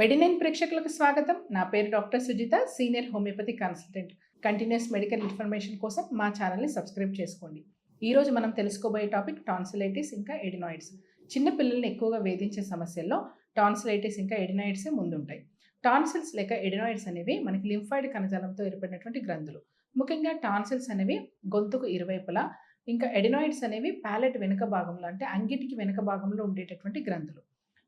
మెడినైన్ ప్రేక్షకులకు స్వాగతం. నా పేరు doctor Sujitha senior homeopathy consultant. Continuous medical information కోసం మా ఛానల్ని సబ్స్క్రైబ్ చేసుకోండి. ఈరోజు మనం తెలుసుకోబోయే టాపిక్ టాన్సిలైటిస్ ఇంకా ఎడినాయిడ్స్. చిన్న పిల్లల్ని ఎక్కువగా వేధించే సమస్యల్లో టాన్సిలైటిస్ ఇంకా ఎడినాయిడ్సే ముందుంటాయి. టాన్సిల్స్ లేక ఎడినాయిడ్స్ అనేవి మనకి లింఫాయిడ్ కణజాలంతో ఏర్పడినటువంటి గ్రంథులు. ముఖ్యంగా టాన్సిల్స్ అనేవి గొంతుకు ఇరువైపులా ఇంకా ఎడినాయిడ్స్ అనేవి ప్యాలెట్ వెనుక భాగంలో అంటే అంగిటికి వెనుక భాగంలో ఉండేటటువంటి గ్రంథులు.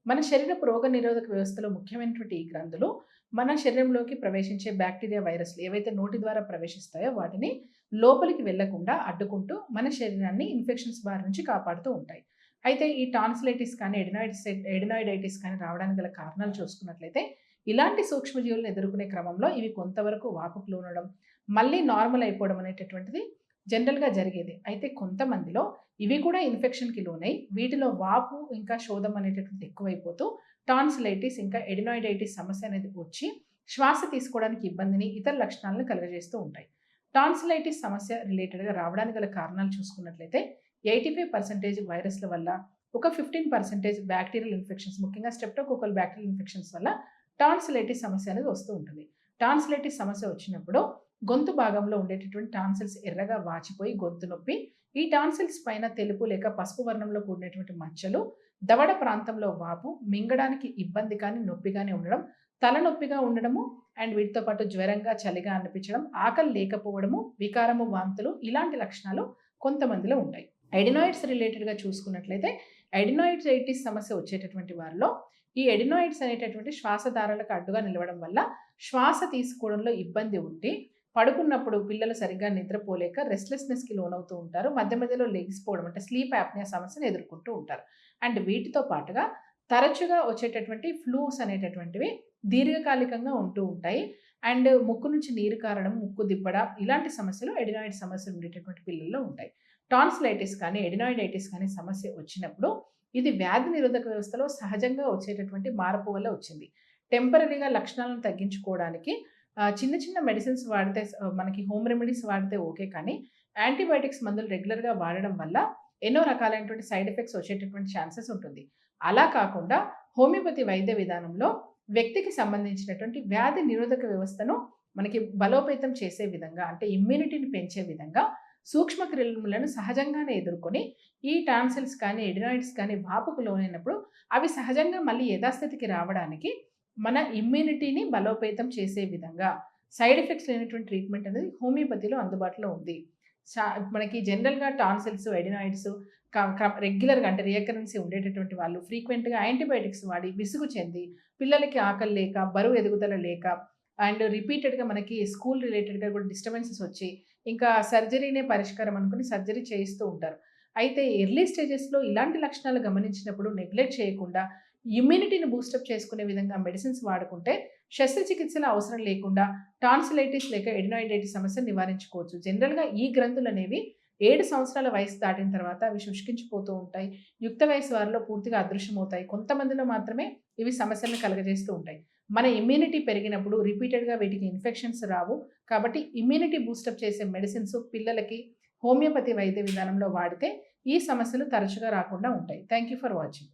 మన శరీరపు రోగ నిరోధక వ్యవస్థలో ముఖ్యమైనటువంటి ఈ గ్రంథులు మన శరీరంలోకి ప్రవేశించే బ్యాక్టీరియా వైరస్లు ఏవైతే నోటి ద్వారా ప్రవేశిస్తాయో వాటిని లోపలికి వెళ్ళకుండా అడ్డుకుంటూ మన శరీరాన్ని ఇన్ఫెక్షన్స్ బారి నుంచి కాపాడుతూ ఉంటాయి. అయితే ఈ టాన్సిలైటిస్ కానీ ఎడినాయిడ్స్ ఎడినాయిడైటిస్ కానీ రావడానికి గల కారణాలు చూసుకున్నట్లయితే ఇలాంటి సూక్ష్మజీవులను ఎదుర్కొనే క్రమంలో ఇవి కొంతవరకు వాపుకు లోనడం మళ్ళీ నార్మల్ అయిపోవడం అనేటటువంటిది జనరల్గా జరిగేది. అయితే కొంతమందిలో ఇవి కూడా ఇన్ఫెక్షన్కి లోనై వీటిలో వాపు ఇంకా శోధం అనేటటువంటి ఎక్కువైపోతూ టాన్సిలైటిస్ ఇంకా ఎడినాయిడైటిస్ సమస్య అనేది వచ్చి శ్వాస తీసుకోవడానికి ఇబ్బందిని ఇతర లక్షణాలను కలుగజేస్తూ ఉంటాయి. టాన్సిలైటిస్ సమస్య రిలేటెడ్గా రావడానికి గల కారణాలు చూసుకున్నట్లయితే ఎయిటీ ఫైవ్ పర్సెంటేజ్ వైరస్ల వల్ల ఒక ఫిఫ్టీన్ పర్సెంటేజ్ బ్యాక్టీరియల్ ఇన్ఫెక్షన్స్ ముఖ్యంగా స్టెప్టోకోకల్ బ్యాక్టీరియల్ ఇన్ఫెక్షన్స్ వల్ల టాన్సిలైటిస్ సమస్య అనేది వస్తూ ఉంటుంది. టాన్సిలైటిస్ సమస్య వచ్చినప్పుడు గొంతు భాగంలో ఉండేటటువంటి టాన్సిల్స్ ఎర్రగా వాచిపోయి గొంతు నొప్పి. ఈ టాన్సిల్స్ పైన తెలుపు లేక పసుపు వర్ణంలో కూడినటువంటి మచ్చలు దవడ ప్రాంతంలో వాపు మింగడానికి ఇబ్బంది కానీ నొప్పి కానీ ఉండడం తలనొప్పిగా ఉండడము అండ్ వీటితో పాటు జ్వరంగా చలిగా అనిపించడం ఆకలి లేకపోవడము వికారము వాంతులు ఇలాంటి లక్షణాలు కొంతమందిలో ఉంటాయి. ఎడినాయిడ్స్ రిలేటెడ్గా చూసుకున్నట్లయితే ఎడినాయిడ్స్ సమస్య వచ్చేటటువంటి వారిలో ఈ ఎడినాయిడ్స్ అనేటటువంటి శ్వాసధారలకు అడ్డుగా నిలవడం వల్ల శ్వాస తీసుకోవడంలో ఇబ్బంది ఉంటే పడుకున్నప్పుడు పిల్లలు సరిగ్గా నిద్రపోలేక రెస్ట్లెస్నెస్కి లోనవుతూ ఉంటారు. మధ్య మధ్యలో లెగిసిపోవడం అంటే స్లీప్ యాప్నియా సమస్యను ఎదుర్కొంటూ ఉంటారు. అండ్ వీటితో పాటుగా తరచుగా వచ్చేటటువంటి ఫ్లూస్ అనేటటువంటివి దీర్ఘకాలికంగా ఉంటూ ఉంటాయి. అండ్ ముక్కు నుంచి నీరు కారడం ముక్కు దిబ్బడ ఇలాంటి సమస్యలు ఎడినాయిడ్ సమస్యలు ఉండేటటువంటి పిల్లల్లో ఉంటాయి. టాన్స్లైటిస్ కానీ ఎడినాయిడైటిస్ కానీ సమస్య వచ్చినప్పుడు ఇది వ్యాధి నిరోధక వ్యవస్థలో సహజంగా వచ్చేటటువంటి మార్పు వల్ల వచ్చింది. టెంపరీగా లక్షణాలను తగ్గించుకోవడానికి చిన్న చిన్న మెడిసిన్స్ వాడితే మనకి హోమ్ రెమెడీస్ వాడితే ఓకే కానీ యాంటీబయాటిక్స్ మందులు రెగ్యులర్గా వాడడం వల్ల ఎన్నో రకాలైనటువంటి సైడ్ ఎఫెక్ట్స్ వచ్చేటటువంటి ఛాన్సెస్ ఉంటుంది. అలా కాకుండా హోమియోపతి వైద్య విధానంలో వ్యక్తికి సంబంధించినటువంటి వ్యాధి నిరోధక వ్యవస్థను మనకి బలోపేతం చేసే విధంగా అంటే ఇమ్యూనిటీని పెంచే విధంగా సూక్ష్మ క్రిములను సహజంగానే ఎదుర్కొని ఈ టాన్సిల్స్ కానీ ఎడినాయిడ్స్ కానీ వాపుకు లోనైనప్పుడు అవి సహజంగా మళ్ళీ యథాస్థితికి రావడానికి మన ఇమ్యూనిటీని బలోపేతం చేసే విధంగా సైడ్ ఎఫెక్ట్స్ లేనటువంటి ట్రీట్మెంట్ అనేది హోమియోపతిలో అందుబాటులో ఉంది. మనకి జనరల్గా టాన్సిల్స్ ఎడినాయిడ్స్ రెగ్యులర్గా అంటే రియకరెన్సీ ఉండేటటువంటి వాళ్ళు ఫ్రీక్వెంట్గా యాంటీబయాటిక్స్ వాడి విసుగు చెంది పిల్లలకి ఆకలి లేక బరువు ఎదుగుదల లేక అండ్ రిపీటెడ్గా మనకి స్కూల్ రిలేటెడ్గా కూడా డిస్టర్బెన్సెస్ వచ్చి ఇంకా సర్జరీనే పరిష్కారం అనుకుని సర్జరీ చేయిస్తూ ఉంటారు. అయితే ఎర్లీ స్టేజెస్లో ఇలాంటి లక్షణాలు గమనించినప్పుడు నెగ్లెక్ట్ చేయకుండా ఇమ్యూనిటీని బూస్టప్ చేసుకునే విధంగా మెడిసిన్స్ వాడుకుంటే శస్త్రచికిత్సల అవసరం లేకుండా టాన్సిలైటిస్ లేక ఎడినాయిడైటిస్ సమస్యను నివారించుకోవచ్చు. జనరల్గా ఈ గ్రంథులు అనేవి ఏడు సంవత్సరాల వయసు దాటిన తర్వాత అవి శుష్కించిపోతూ ఉంటాయి. యుక్త వయసు వారిలో పూర్తిగా అదృశ్యమవుతాయి. కొంతమందిలో మాత్రమే ఇవి సమస్యలను కలగజేస్తూ ఉంటాయి. మన ఇమ్యూనిటీ పెరిగినప్పుడు రిపీటెడ్గా వీటికి ఇన్ఫెక్షన్స్ రావు. కాబట్టి ఇమ్యూనిటీ బూస్టప్ చేసే మెడిసిన్స్ పిల్లలకి హోమియోపతి వైద్య విధానంలో వాడితే ఈ సమస్యలు తరచుగా రాకుండా ఉంటాయి. Thank you for watching